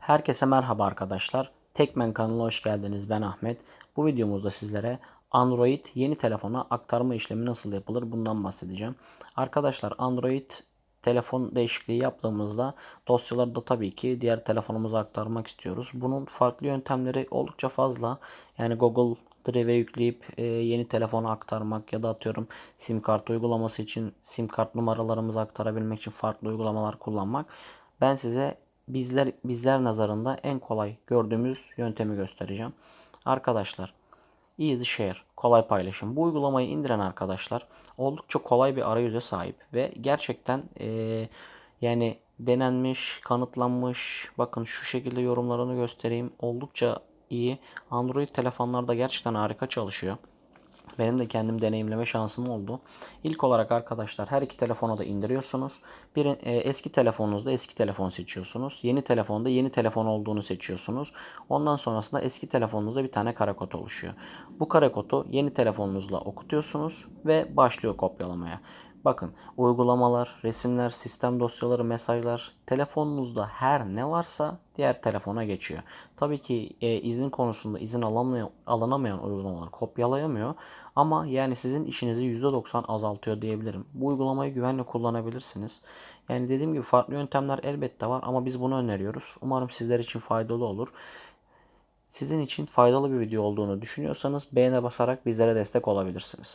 Herkese merhaba arkadaşlar. Tekmen kanalına hoş geldiniz. Ben Ahmet. Bu videomuzda sizlere Android yeni telefona aktarma işlemi nasıl yapılır bundan bahsedeceğim. Arkadaşlar Android telefon değişikliği yaptığımızda dosyaları da tabii ki diğer telefonumuza aktarmak istiyoruz. Bunun farklı yöntemleri oldukça fazla. Yani Google Drive'e yükleyip e, yeni telefona aktarmak ya da atıyorum sim kart uygulaması için sim kart numaralarımızı aktarabilmek için farklı uygulamalar kullanmak. Ben size bizler bizler nazarında en kolay gördüğümüz yöntemi göstereceğim. Arkadaşlar Easy Share, kolay paylaşım. Bu uygulamayı indiren arkadaşlar oldukça kolay bir arayüze sahip ve gerçekten eee, yani denenmiş, kanıtlanmış. Bakın şu şekilde yorumlarını göstereyim. Oldukça iyi. Android telefonlarda gerçekten harika çalışıyor. Benim de kendim deneyimleme şansım oldu. İlk olarak arkadaşlar her iki telefona da indiriyorsunuz. Bir e, eski telefonunuzda eski telefon seçiyorsunuz. Yeni telefonda yeni telefon olduğunu seçiyorsunuz. Ondan sonrasında eski telefonunuzda bir tane kare kod oluşuyor. Bu kare kodu yeni telefonunuzla okutuyorsunuz ve başlıyor kopyalamaya. Bakın uygulamalar, resimler, sistem dosyaları, mesajlar telefonunuzda her ne varsa diğer telefona geçiyor. Tabii ki e, izin konusunda izin alamıyor, alınamayan uygulamalar kopyalayamıyor ama yani sizin işinizi %90 azaltıyor diyebilirim. Bu uygulamayı güvenle kullanabilirsiniz. Yani dediğim gibi farklı yöntemler elbette var ama biz bunu öneriyoruz. Umarım sizler için faydalı olur. Sizin için faydalı bir video olduğunu düşünüyorsanız beğene basarak bizlere destek olabilirsiniz.